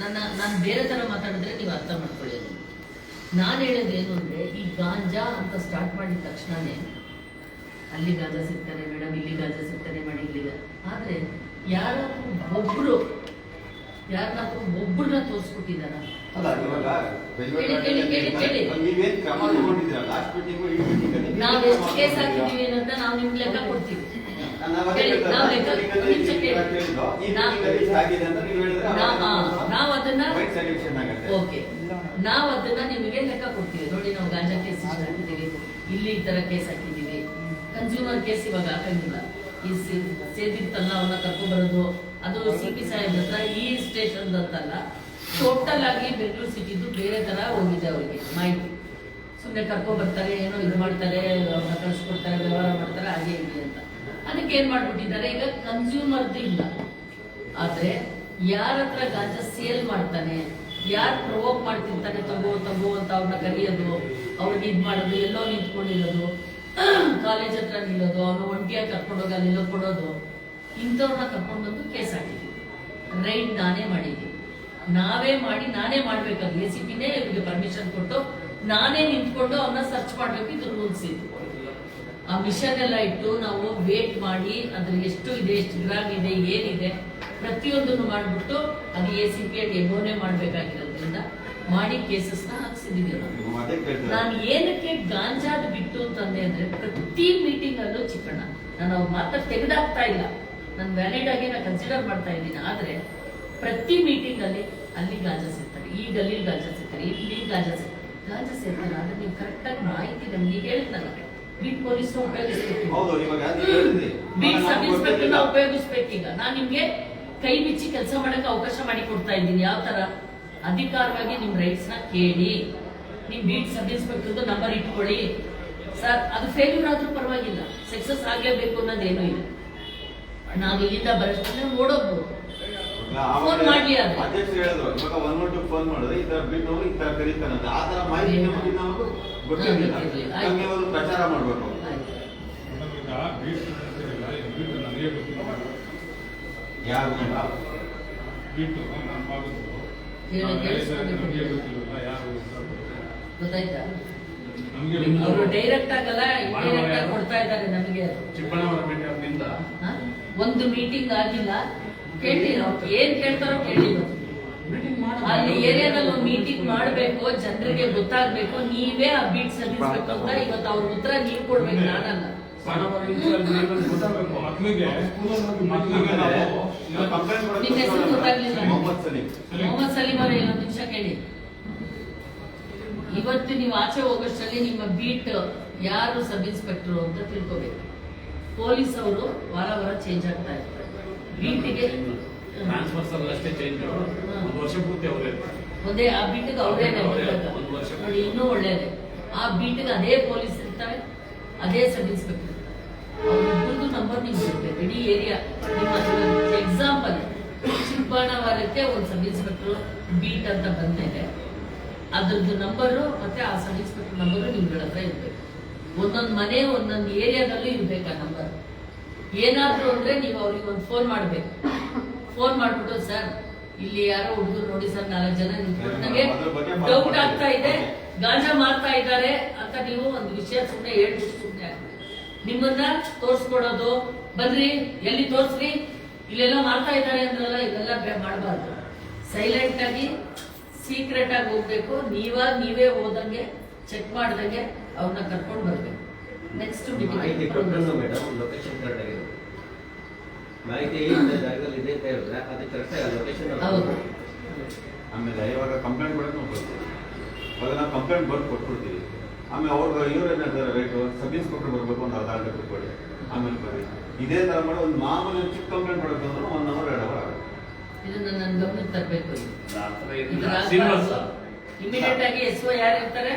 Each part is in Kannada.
ನನ್ನ, ನಾನು ಬೇರೆ ತರ ಮಾತಾಡಿದ್ರೆ ನೀವು ಅರ್ಥ ಮಾಡ್ಕೊಳ್ಳಿ ನಾನು ಹೇಳೋದು ಏನು ಅಂದರೆ, ಈ ಗಾಂಜಾ ಅಂತ ಸ್ಟಾರ್ಟ್ ಮಾಡಿದ ತಕ್ಷಣನೇ ಅಲ್ಲಿ ಗಾಂಜಾ ಸಿಗ್ತಾನೆ ಮೇಡಮ್ ಇಲ್ಲಿ ಗಾಂಜಾ ಸಿಗ್ತಾನೆ ಮಾಡಿ ಇಲ್ಲಿ ಆದರೆ ಆದ್ರೆ ಒಬ್ಬರು ಯಾರನ್ನಾದ್ರೂ ಒಬ್ಬರನ್ನ ತೋರಿಸ್ಬಿಟ್ಟಿದಾರ ಅಲ್ಲ ಇವಾಗ ಕೇಳಿ, ಕೇಳಿ, ಕೇಳಿ, ಕೇಳಿ. ನೀವೇನ್ ಕ್ರಮ ತಗೊಂಡಿದ್ದೀರಾ ಲಾಸ್ಟ್ ಮೀಟಿಂಗ್ ಈ ಮೀಟಿಂಗ್ ನಾವ್ ಎಷ್ಟು ಕೇಸ್ ಹಾಕಿದೀವಿ ಅಂತ ನಾವು ನಿಮ್ಗೆ ಲೆಕ್ಕ ಕೊಡ್ತೀವಿ. ನಾವ್ ಅದನ್ನ. ನಾವ್- ಅದನ್ನ ಓಕೆ ನಾವು ಅದನ್ನ ನಿಮಗೆ ಲೆಕ್ಕ ಕೊಡ್ತೀವಿ. ನೋಡಿ ನಾವು ಗಾಂಜಾ ಕೇಸ್ ಹಾಕಿದೀವಿ ಇಲ್ಲಿ ಈ ತರ ಕೇಸ್ ಹಾಕಿದೀವಿ ಕನ್ಸ್ಯೂಮರ್ ಕೇಸ್ ಇವಾಗ ಹಾಕಂಗಿಲ್ಲ. ಈ ಸೇದಿತ್ತಲ್ಲ ಅವನ್ನ ಕರ್ಕೊಂಡ್ ಬರೋದು. ಅದು ಸಿ ಪಿ ಸಾಹೇಬ್ ಹತ್ರ ಈ ಸ್ಟೇಷನ್ ಅಂತಲ್ಲ. ಟೋಟಲ್ ಆಗಿ ಬೆಂಗಳೂರು ಸಿಟಿದು ಬೇರೆ ತರ ಹೋಗಿದೆ ಅವರಿಗೆ ಮಾಹಿತಿ ಸುಮ್ಮನೆ ಕರ್ಕೊಂಡ್ ಬರ್ತಾರೆ, ಏನೋ ಇದು ಮಾಡ್ತಾರೆ ಕಳಿಸ್ಕೊಡ್ತಾರೆ, ವ್ಯವಹಾರ ಮಾಡ್ತಾರೆ, ಹಾಗೆ ಇದೆ ಅಂತ. ಅದಕ್ಕೆ ಏನ್ ಮಾಡ್ಬಿಟ್ಟಿದ್ದಾರೆ? ಈಗ ಕನ್ಸ್ಯೂಮರ್ದು ಇಲ್ಲ. ಆದ್ರೆ ಯಾರ ಹತ್ರ ಗಾಂಜಾ ಸೇಲ್ ಮಾಡ್ತಾನೆ, ಯಾರು ಪ್ರವೋಕ್ ಮಾಡ್ತಿರ್ತಾನೆ, ತಗೋ ತಗೋ ಅಂತ ಅವ್ರನ್ನ ಕರೆಯೋದು, ಅವ್ರಿಗೆ ಇದು ಮಾಡೋದು, ಎಲ್ಲೋ ನಿಂತ್ಕೊಂಡಿರೋದು ಕಾಲೇಜ್ ಹತ್ರ ನಿಲ್ಲೋದು ಅವನು ಒಂಟಿಯಾಗಿ ಕರ್ಕೊಂಡೋಗಿ ಅಲ್ಲಿ ಕೊಡೋದು. ಇಂಥವ್ರನ್ನ ಕರ್ಕೊಂಡು ಬಂದು ಕೇಸ್ ಹಾಕಿದ್ವಿ. ರೈಡ್ ನಾನೇ ಮಾಡಿದ್ವಿ. ನಾವೇ ಮಾಡಿ ನಾನೇ ಮಾಡ್ಬೇಕಾದ್ರೆ ಎ ಸಿ ಪಿನೇ ಇವ್ರಿಗೆ ಪರ್ಮಿಷನ್ ಕೊಟ್ಟು ನಾನೇ ನಿಂತ್ಕೊಂಡು ಅವನ್ನ ಸರ್ಚ್ ಮಾಡ್ಬೇಕು ಇದು ರೂಲ್ಸ್ ಇತ್ತು ಆ ಮಿಷನ್ ಎಲ್ಲ ಇಟ್ಟು ನಾವು ವೇಟ್ ಮಾಡಿ ಅದ್ರ ಎಷ್ಟು ಇದೆ ಎಷ್ಟು ಗ್ರಾಮ್ ಇದೆ ಏನಿದೆ ಪ್ರತಿಯೊಂದನ್ನು ಮಾಡ್ಬಿಟ್ಟು ಅದು ಎ ಸಿ ಪಿ ಅಂಡ್ ಎಮೋನೇ ಮಾಡ್ಬೇಕಾಗಿರೋದ್ರಿಂದ ಮಾಡಿ ಕೇಸಸ್ನ ಹಾಕ್ಸಿದೀವಿ ನಾನು ಏನಕ್ಕೆ ಗಾಂಜಾದ ಬಿಟ್ಟು ಅಂತಂದೆ ಅಂದ್ರೆ ಪ್ರತಿ ಮೀಟಿಂಗ್ ಅಲ್ಲೂ ಚಿಕ್ಕಣ್ಣ ನಾನು ಅವ್ರ ಮಾತ್ರ ತೆಗೆದಾಗ್ತಾ ಇಲ್ಲ. ನಾನು ವ್ಯಾಲಿಡ್ ಆಗಿ ನಾನು ಕನ್ಸಿಡರ್ ಮಾಡ್ತಾ ಇದ್ದೀನಿ. ಆದ್ರೆ ಪ್ರತಿ ಮೀಟಿಂಗ್ ಅಲ್ಲಿ ಅಲ್ಲಿ ಸಿಗ್ತಾರೆ ಈ ಗಲ್ಲಿ ಗಾಜಾ ಸಿಗ್ತಾರೆ ಇಲ್ಲಿ ಗಾಜಾ ಸಿಗ್ತಾರೆ ಗಾಜಾ ಸೇರ್ತಾರೆ. ಆದ್ರೆ ನೀವು ಕರೆಕ್ಟ್ ಆಗಿ ಮಾಹಿತಿ ನಮಗೆ ಹೇಳಿದ್ನಲ್ಲ ಬೀಟ್ ಪೊಲೀಸ್ ಉಪಯೋಗಿಸ್ಬೇಕು. ಬೀಟ್ ಸಬ್ ಉಪಯೋಗಿಸ್ಬೇಕೀಗ ನಾನು ನಿಮ್ಗೆ ಕೈ ಬಿಚ್ಚಿ ಕೆಲಸ ಮಾಡಕ್ಕೆ ಅವಕಾಶ ಮಾಡಿ ಕೊಡ್ತಾ ಇದ್ದೀನಿ. ಯಾವ ತರ? ಅಧಿಕಾರವಾಗಿ ನಿಮ್ ರೈಟ್ಸ್ನ ಕೇಳಿ. ನಿಮ್ ಬೀಟ್ ಸಬ್ ಇನ್ಸ್ಪೆಕ್ಟರ್ ನಂಬರ್ ಇಟ್ಕೊಳ್ಳಿ. ಸರ್ ಅದು ಫೇಲ್ಯೂರ್ ಆದ್ರೂ ಪರವಾಗಿಲ್ಲ. ಸಕ್ಸಸ್ ಆಗ್ಲೇಬೇಕು ಅನ್ನೋದೇನೂ ಇಲ್ಲ. ನಾವು ಇಲ್ಲಿಂದ ಬರೋಷ್ಟೇ ಓಡೋಗ್ಬೋದು. ಫೋನ್ ಮಾಡ್ಲಿ ಅದು. ಅಧ್ಯಕ್ಷರು ಹೇಳಿದ್ರು. ಇವಾಗ ಒನ್ ಟು ಫೋನ್ ಮಾಡಿದ್ರೆ ಈ ತರ ಬಿಟ್ಟು ಈ ತರ ಕರೀತಾನಂತ ಆ ತರ ಮಾಹಿತಿ ನಮಗೆ ನಾವು ಗೊತ್ತಿರಲಿಲ್ಲ. ನಮಗೆ ಒಂದು ಪ್ರಚಾರ ಮಾಡ್ಬೇಕು. ಯಾರು ಬಿಟ್ಟು ನನ್ನ ಯಾರು ಅಂತ. ಗೊತ್ತಾಯ್ತಾ? ನಮಗೆ ಅವರು ಡೈರೆಕ್ಟ್ ಆಗಲ್ಲ ಆಗಿ ಕೊಡ್ತಾ ಇದ್ದಾರೆ ನಮಗೆ ಭೇಟಿ? ಒಂದು ಮೀಟಿಂಗ್ ಆಗಿಲ್ಲ. ಕೇಳಿಲ್ಲ ಏನ್ ಕೇಳ್ತಾರೋ ಕೇಳಿಲ್ಲ. ಅಲ್ಲಿ ಏರಿಯಾದಲ್ಲಿ ಒಂದು ಮೀಟಿಂಗ್ ಮಾಡ್ಬೇಕು, ಜನರಿಗೆ ಗೊತ್ತಾಗ್ಬೇಕು, ನೀವೇ ಆ ಬೀಟ್ ಸಲ್ಲಿಸ್ಬೇಕು ಅಂತ ಇವತ್ತು ಅವ್ರ ಉತ್ತರ ನೀವು ಕೊಡ್ಬೇಕು, ನಾನಲ್ಲ. ಗೊತ್ತಾಗ್ಲಿಲ್ಲ. ಮೊಹಮ್ಮದ್ ಸಲೀಂ ಮೊಹಮ್ಮದ್ ಸಲೀಮ್ ಅವರೇ ಇನ್ನೊಂದು ನಿಮಿಷ ಕೇಳಿ. ಇವತ್ತು ನೀವು ಆಚೆ ಹೋಗೋಷ್ಟರಲ್ಲಿ ನಿಮ್ಮ ಬೀಟ್ ಯಾರು ಸಬ್ ಇನ್ಸ್ಪೆಕ್ಟರ್ ಅಂತ ತಿಳ್ಕೊಬೇಕು. ಪೊಲೀಸ್ ಅವರು ವಾರ ವಾರ ಚೇಂಜ್ ಆಗ್ತಾ ಇರ್ತಾರೆ ಬೀಟಿಗೆ ಅಷ್ಟೇ ಚೇಂಜ್ ಒಂದು ವರ್ಷ ಪೂರ್ತಿ ಅವರೇ ಒಂದೇ ಆ ಬೀಟಿಗೆ ಅವರೇನೆ. ನೋಡಿ ಇನ್ನೂ ಒಳ್ಳೇದೇ. ಆ ಬೀಟಿಗೆ ಅದೇ ಪೊಲೀಸ್ ಇರ್ತಾರೆ ಅದೇ ಸಬ್ ಇನ್ಸ್ಪೆಕ್ಟರ್. ಅವ್ರಿಬ್ಬರದು ನಂಬರ್ ನಿಮ್ಗೆ ಇಡೀ ಏರಿಯಾ. ನಿಮ್ಮ ಎಕ್ಸಾಂಪಲ್ ಚಿಬ್ಬಾಣವಾರಕ್ಕೆ ಒಂದು ಸಬ್ ಇನ್ಸ್ಪೆಕ್ಟರ್ ಬೀಟ್ ಅಂತ ಬಂದ್ಮೇಲೆ ಅದ್ರದ್ದು ನಂಬರು ಮತ್ತೆ ಆ ಸಬ್ ಇನ್ಸ್ಪೆಕ್ಟರ್ ನಂಬರು ನಿಮ್ಗಳ ಹತ್ರ ಇರ್ಬೇಕು. ಒಂದೊಂದು ಮನೆ ಒಂದೊಂದು ಏರಿಯಾದಲ್ಲೂ ಇರ್ಬೇಕು ಆ ನಂಬರ್ ಏನಾದ್ರು ಅಂದ್ರೆ ನೀವು ಅವ್ರಿಗೆ ಒಂದು ಫೋನ್ ಮಾಡ್ಬೇಕು. ಫೋನ್ ಮಾಡ್ಬಿಟ್ಟು ಸರ್ ಇಲ್ಲಿ ಯಾರೋ ಹುಡುಗರು ನೋಡಿ ಸರ್ ನಾಲ್ಕು ಜನ ನನಗೆ ಡೌಟ್ ಆಗ್ತಾ ಇದೆ ಗಾಂಜಾ ಮಾರ್ತಾ ಇದ್ದಾರೆ ಅಂತ ನೀವು ಒಂದು ವಿಷಯ ಸುಮ್ಮನೆ ಹೇಳ್ಬಿಟ್ಟು ಸುಮ್ಮನೆ ನಿಮ್ಮನ್ನ ತೋರಿಸ್ಕೊಡೋದು ಬನ್ರಿ ಎಲ್ಲಿ ತೋರಿಸ್ರಿ ಇಲ್ಲೆಲ್ಲ ಮಾಡ್ತಾ ಇದ್ದಾರೆ ಅಂದ್ರಲ್ಲ ಇದೆಲ್ಲ ಮಾಡಬಾರ್ದು. ಸೈಲೆಂಟ್ ಆಗಿ ಸೀಕ್ರೆಟ್ ಆಗಿ ಹೋಗ್ಬೇಕು. ನೀವಾಗ ನೀವೇ ಹೋದಂಗೆ ಚೆಕ್ ಮಾಡ್ದಂಗೆ ಅವ್ರನ್ನ ಕರ್ಕೊಂಡು ಬರ್ಬೇಕು. ನೆಕ್ಸ್ಟ್ ಮಾಹಿತಿ ಕೊಟ್ಟರು ಮೇಡಮ್ ಲೊಕೇಶನ್ ಕರೆಕ್ಟ್ ಆಗಿದೆ ಮಾಹಿತಿ ಇಂಥ ಜಾಗದಲ್ಲಿ ಇದೆ ಅಂತ ಹೇಳಿದ್ರೆ ಅದು ಕರೆಕ್ಟ್ ಆಗಿ ಲೊಕೇಶನ್ ಹೌದು. ಆಮೇಲೆ ಇವಾಗ ಕಂಪ್ಲೇಂಟ್ ಕೊಡಕ್ಕೆ ನಾವು ಬರ್ತೀವಿ ಇವಾಗ ನಾವು ಕಂಪ್ಲೇಂಟ್ ಬರ್ದು ಕೊಟ್ಬಿಡ್ತೀವಿ. ಆಮೇಲೆ ಅವ್ರು ಇವ್ರು ಏನಾದ್ರು ರೈಟು ಸಬ್ ಇನ್ಸ್ಪೆಕ್ಟರ್ ಬರಬೇಕು ಒಂದು ಅರ್ಧ ಗಂಟೆ ಕೊಟ್ಕೊಡಿ ಆಮೇಲೆ ಬರ್ರಿ ಇದೇ ಥರ ಮಾಡಿ ಒಂದು ಮಾಮೂಲಿ ಚಿಕ್ಕ ಕಂಪ್ಲೇಂಟ್ ಕೊಡಬೇಕು ಅಂದ್ರೆ ಒನ್ ಅವರ್ ಎರಡು ಅವರ್ ಆಗುತ್ತೆ. ಇದನ್ನ ನನ್ನ ಗಮನಕ್ಕೆ ತರಬೇಕು. ಇಮಿಡಿಯೇಟ್ ಆಗಿ ಎಸ್ ಓ ಯಾರು ಇರ್ತಾರೆ?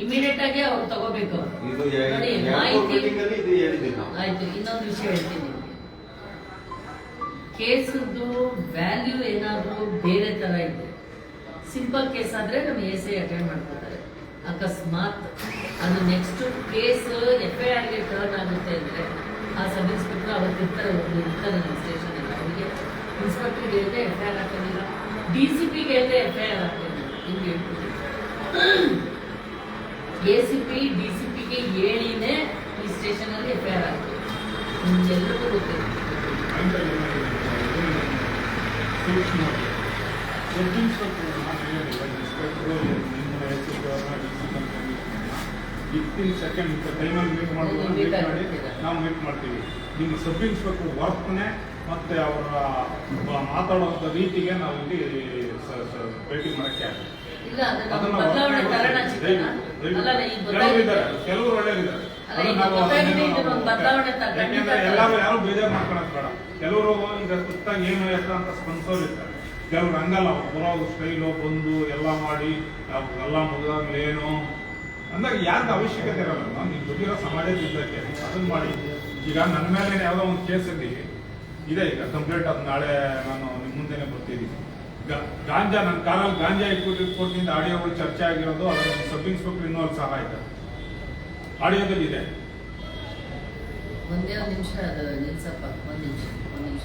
ಇಮಿಡಿಯೇಟ್ ಆಗಿ ಅವ್ರು ತಗೋಬೇಕು. ಇದು ಮಾಹಿತಿ ಇದು ನಾವು ಆಯ್ತು ಇನ್ನೊಂದು ವಿಷಯ ಹೇಳ್ತೀನಿ ಕೇಸದ್ದು ವ್ಯಾಲ್ಯೂ ಏನಾದ್ರೂ ಬೇರೆ ತರ ಇದೆ. ಸಿಂಪಲ್ ಕೇಸ್ ಆದ್ರೆ ನಮ್ಮ ಎ ಸಿ ಅಟೆಂಡ್ ಮಾಡ್ಕೋತಾರೆ ಅಕಸ್ಮಾತ್ ಅದು ನೆಕ್ಸ್ಟ್ ಕೇಸ್ ಎಫ್ ಐ ಆರ್ಗೆ ಟರ್ನ್ ಆಗುತ್ತೆ ಅಂದ್ರೆ ಆ ಸಬ್ ಇನ್ಸ್ಪೆಕ್ಟರ್ ಅವತ್ತು ಇರ್ತಾರೆ ಒಬ್ರು ಇರ್ತಾರೆ ನಮ್ಮ ಸ್ಟೇಷನ್ ಅಲ್ಲಿ. ಅವರಿಗೆ ಇನ್ಸ್ಪೆಕ್ಟರ್ಗೆ ಹೇಳಿದ್ರೆ ಎಫ್ ಐ ಆರ್ ಹಾಕೋದಿಲ್ಲ ಡಿ ಸಿ ಪಿಗೆ ಹೇಳಿದ್ರೆ ಎಫ್ ಐ ಆರ್ ಹಾಕೋದಿಲ್ಲ ಹಿಂಗೆ ಹೇಳ್ಕೊಡಿ A C P D C ಪಿಗೆ ಹೇಳಿನೇ ಈ ಸ್ಟೇಷನ್ ಅಲ್ಲಿ ಎಫ್ ಐ ಆರ್ ಆಗ್ತದೆ ನಿಮ್ಗೆಲ್ಲರಿಗೂ ಗೊತ್ತಿದೆ ವಿತಿನ್ ಸೆಕೆಂಡ್ ಟೈಮಲ್ಲಿ ಮೀಟ್ ಮಾಡಿ ನಾವು ಮೀಟ್ ಮಾಡ್ತೀವಿ. ನಿಮ್ಮ ಸಬ್ ಇನ್ಸ್ಪೆಕ್ಟರ್ ವರ್ಕ್ನೆ ಮತ್ತೆ ಅವರ ಮಾತಾಡುವಂಥ ರೀತಿಗೆ ನಾವು ಇಲ್ಲಿ ಭೇಟಿ ಮಾಡಕ್ಕೆ ಆಗುತ್ತೆ. ಕೆಲವರು ಒಳ್ಳೆಯದಿದ್ದಾರೆ. ಎಲ್ಲರೂ ಯಾರು ಬೇಜಾರು ಮಾಡ್ಕೊಳಕ್ ಬೇಡ. ಕೆಲವರು ಈಗ ಸುತ್ತಾಗಿ ಏನು ಎತ್ತ ಅಂತ ಸ್ಪಂದಿಸೋರು ಇರ್ತಾರೆ. ಕೆಲವ್ರು ಹಂಗಲ್ಲ ಬರೋ ಸ್ಟೈಲು ಬಂದು ಎಲ್ಲ ಮಾಡಿ ಎಲ್ಲ ಮುಗಿದಾಗ್ಲೇನು ಅಂದಾಗ ಯಾರ್ದು ಅವಶ್ಯಕತೆ ಇರಲ್ಲ. ನಾನು ನೀವು ಗೊತ್ತಿರೋ ಸಮಾಜದ ಇದ್ದಕ್ಕೆ ಅದನ್ನ ಮಾಡಿ. ಈಗ ನನ್ನ ಮೇಲೆ ಯಾವುದೋ ಒಂದು ಕೇಸಲ್ಲಿ ಇದೆ ಈಗ ಕಂಪ್ಲೇಂಟ್ ಅದು ನಾಳೆ ನಾನು ನಿಮ್ಮ ಮುಂದೆನೆ ಬರ್ತಿದ್ದೀನಿ. ಗಾ- ಗಾಂಜಾ ನನ್ನ ಕಾರಲ್ಲಿ ಗಾಂಜಾ ಇಟ್ಕೊಂಡಿದ್ದ ಆಡಿಯೋಗಳು ಚರ್ಚೆ ಆಗಿರೋದು, ಅದರ ಸಬ್ ಇನ್ಸ್ಪೆಕ್ಟರ್ ಇನ್ನೊಂದು ಸಹ ಆಯ್ತು. ಆಡಿಯೋದಲ್ಲಿ ಇದೆ ಒಂದೇ ಒಂದು ನಿಮಿಷ, ಅದು ನಿಲ್ಸಪ್ಪ, ಒಂದು ನಿಮಿಷ ಒಂದು ನಿಮಿಷ.